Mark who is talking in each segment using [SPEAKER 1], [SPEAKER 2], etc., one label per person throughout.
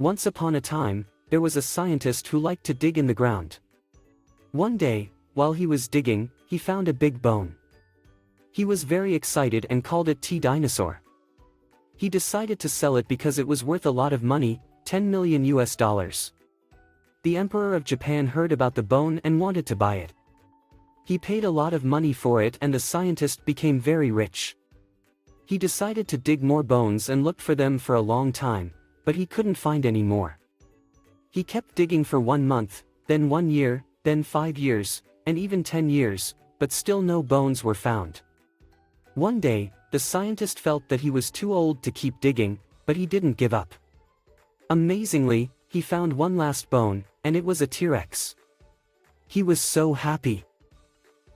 [SPEAKER 1] Once upon a time, there was a scientist who liked to dig in the ground. One day, while he was digging, he found a big bone. He was very excited and called it T Dinosaur. He decided to sell it because it was worth a lot of money, 10 million US dollars. The Emperor of Japan heard about the bone and wanted to buy it. He paid a lot of money for it and the scientist became very rich. He decided to dig more bones and looked for them for a long time, but he couldn't find any more. He kept digging for one month, then one year, then five years, and even ten years, but still no bones were found. One day, the scientist felt that he was too old to keep digging, but he didn't give up. Amazingly, he found one last bone, and it was a T-Rex. He was so happy.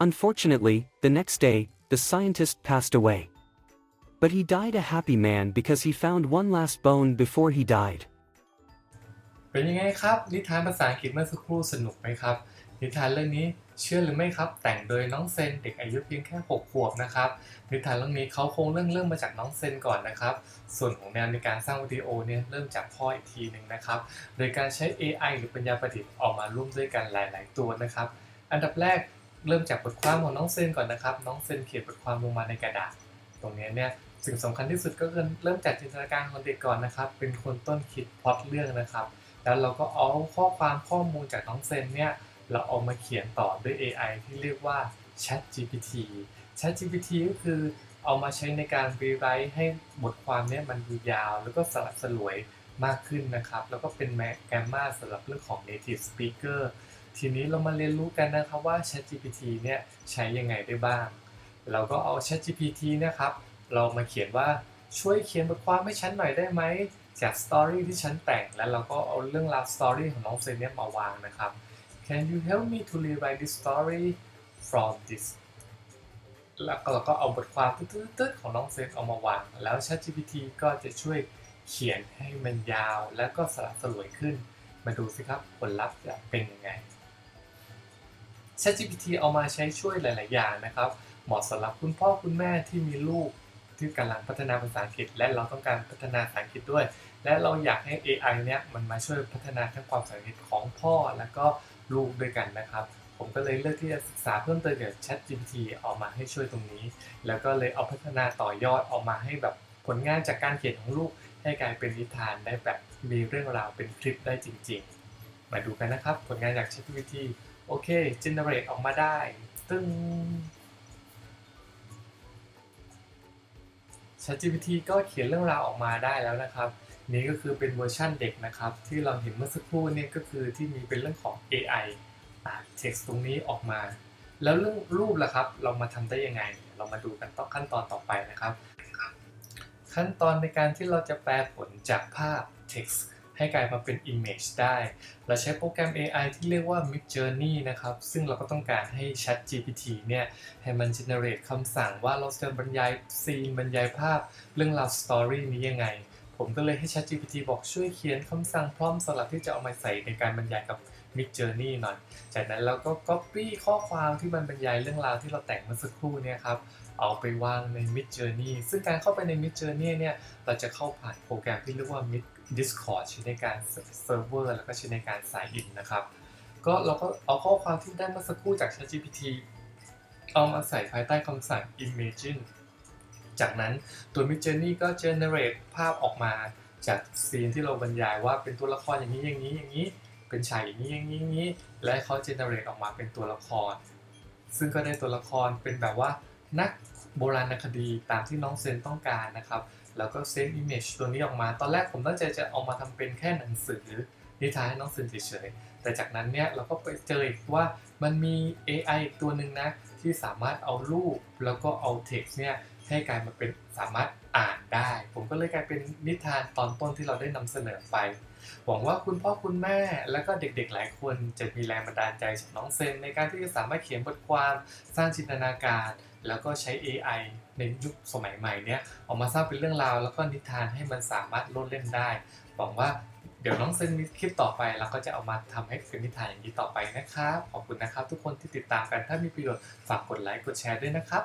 [SPEAKER 1] Unfortunately, the next day, the scientist passed away. But he died a happy man because he found one last bone before he died.
[SPEAKER 2] เป็นยังไงครับ นิทานภาษาอังกฤษเมื่อสักครู่สนุกไหมครับ นิทานเรื่องนี้เชื่อหรือไม่ครับ แต่งโดยน้องเซนเด็กอายุเพียงแค่ 6 ขวบนะครับ นิทานเรื่องนี้เขาคงเรื่องเริ่มมาจากน้องเซนก่อนนะครับ ส่วนของแนวในการสร้างวิดีโอเนี่ยเริ่มจากพ่ออีกทีหนึ่งนะครับ โดยการใช้ AI หรือปัญญาประดิษฐ์ออกมาร่วมด้วยกันหลาย ๆ ตัวนะครับ อันดับแรกเริ่มจากบทความของน้องเซนก่อนนะครับ น้องเซนเขียนบทความลงมาในกระดาษ ตรงนี้เนี่ยสิ่งสำคัญที่สุดก็คือเริ่มจากจินตนาการของเด็กก่อนนะครับ เป็นคนต้นคิดพล็อตเรื่องนะครับ แล้วเราก็เอาข้อความข้อมูลจากน้องเซนเนี่ยเราเอามาเขียนต่อด้วย AI ที่เรียกว่า Chat GPT Chat GPT ก็คือเอามาใช้ในการรีไรต์ให้บทความเนี่ยมันดูยาว แล้วก็สลับสลวยมากขึ้นนะครับ แล้วก็เป็นแกรมมาสำหรับเรื่องของ native speaker ทีนี้เรามาเรียนรู้กันนะครับว่า Chat GPT เนี่ยใช้ยังไงได้บ้าง เราก็เอา Chat GPT นี่ยครับ เรามาเขียนว่าช่วยเขียนบทความให้ฉันหน่อยได้ไหมจากสตอรี่ที่ฉันแต่ง แล้วเราก็เอาเรื่องราวสตอรี่ของน้องเซนเนี่ยมาวางนะครับ Can you help me to rewrite this story from this แล้วเราก็เอาบทความตืดๆๆของน้องเซนเอามาวาง แล้ว ChatGPT ก็จะช่วยเขียนให้มันยาว แล้วก็สลับสลวยขึ้น มาดูสิครับผลลัพธ์จะเป็นยังไง ChatGPT เอามาใช้ช่วยหลาย ๆ อย่างนะครับ เหมาะสำหรับคุณพ่อคุณแม่ที่มีลูกที่กำลังพัฒนาภาษาอังกฤษ และเราต้องการพัฒนาภาษาอังกฤษด้วย และเราอยากให้ AI เนี่ยมันมาช่วยพัฒนาทั้งความสามารถของพ่อและก็ลูกด้วยกันนะครับ ผมก็เลยเลือกที่จะศึกษาเพิ่มเติมเกี่ยวกับ ChatGPT ออกมาให้ช่วยตรงนี้ แล้วก็เลยเอาพัฒนาต่อยอดออกมาให้แบบผลงานจากการเขียนของลูก ให้กลายเป็นนิทานได้แบบมีเรื่องราวเป็นคลิปได้จริง ๆ มาดูกันนะครับ ผลงานจาก ChatGPT โอเค generate ออกมาได้ ตึ้ง ChatGPT ก็เขียนเรื่องราวออกมาได้แล้วนะครับ นี่ก็คือเป็นเวอร์ชั่นเด็กนะครับ ที่เราเห็นเมื่อสักครู่เนี่ยก็คือที่มีเป็นเรื่องของ AI อ่าน text ตรงนี้ออกมา แล้วเรื่องรูปล่ะครับ เรามาทำได้ยังไง เรามาดูกันต่อขั้นตอนต่อไปนะครับ ขั้นตอนในการที่เราจะแปลผลจากภาพ text ให้กลายมาเป็น image ได้ เราใช้โปรแกรม AI ที่เรียกว่า Mid Journey นะครับ ซึ่งเราก็ต้องการให้ Chat GPT เนี่ยให้มัน generate คำสั่งว่าเราจะบรรยายซีนบรรยายภาพเรื่องราว story นี้ยังไง ผมก็เลยให้ Chat GPT บอกช่วยเขียนคำสั่งพร้อมสำหรับที่จะเอามาใส่ในการบรรยายกับ Mid Journey หน่อย จากนั้นเราก็ copy ข้อความที่มันบรรยายเรื่องราวที่เราแต่งเมื่อสักครู่เนี่ยครับ เอาไปวางใน Mid Journey ซึ่งการเข้าไปใน Mid Journey เนี่ยเราจะเข้าผ่านโปรแกรมที่เรียกว่า Mid Discord ใช้ในการเซิร์ฟเวอร์แล้วก็ใช้ในการ sign in นะครับ ก็เราก็เอาข้อความที่ได้เมื่อสักครู่จาก ChatGPT เอามาใส่ภายใต้คำสั่ง Imagine จากนั้นตัว Midjourney ก็ generate ภาพออกมาจากซีนที่เราบรรยายว่าเป็นตัวละครอย่างนี้อย่างนี้อย่างนี้เป็นฉากอย่างนี้อย่างนี้อย่างนี้ และเขา generate ออกมาเป็นตัวละคร ซึ่งก็ได้ตัวละครเป็นแบบว่า นักโบราณคดีตามที่น้องเซนต้องการนะครับ แล้วก็เซฟ image ตัวนี้ออกมา ตอนแรกผมตั้งใจจะเอามาทำเป็นแค่หนังสือนิทานให้น้องเซนเฉยๆ แต่จากนั้นเนี่ยเราก็ไปเจออีกว่ามันมี AI อีกตัวหนึ่งนะที่สามารถเอารูปแล้วก็เอา text เนี่ยให้กลายมาเป็นสามารถอ่านได้ ผมก็เลยกลายเป็นนิทานตอนต้นที่เราได้นำเสนอไป หวังว่าคุณพ่อคุณแม่และก็เด็กๆหลายคนจะมีแรงบันดาลใจจากน้องเซนในการที่จะสามารถเขียนบทความสร้างจินตนาการ แล้วก็ใช้ AI ในยุคสมัยใหม่เนี้ยออกมาสร้างเป็นเรื่องราว แล้วก็นิทานให้มันสามารถโลดเล่นได้หวังว่าเดี๋ยวน้องเซนคลิปต่อไปเราก็จะเอามาทำให้เป็นนิทานอย่างนี้ต่อไปนะครับ ขอบคุณนะครับ ทุกคนที่ติดตามกันถ้ามีประโยชน์ฝากกดไลค์กดแชร์ด้วยนะครับ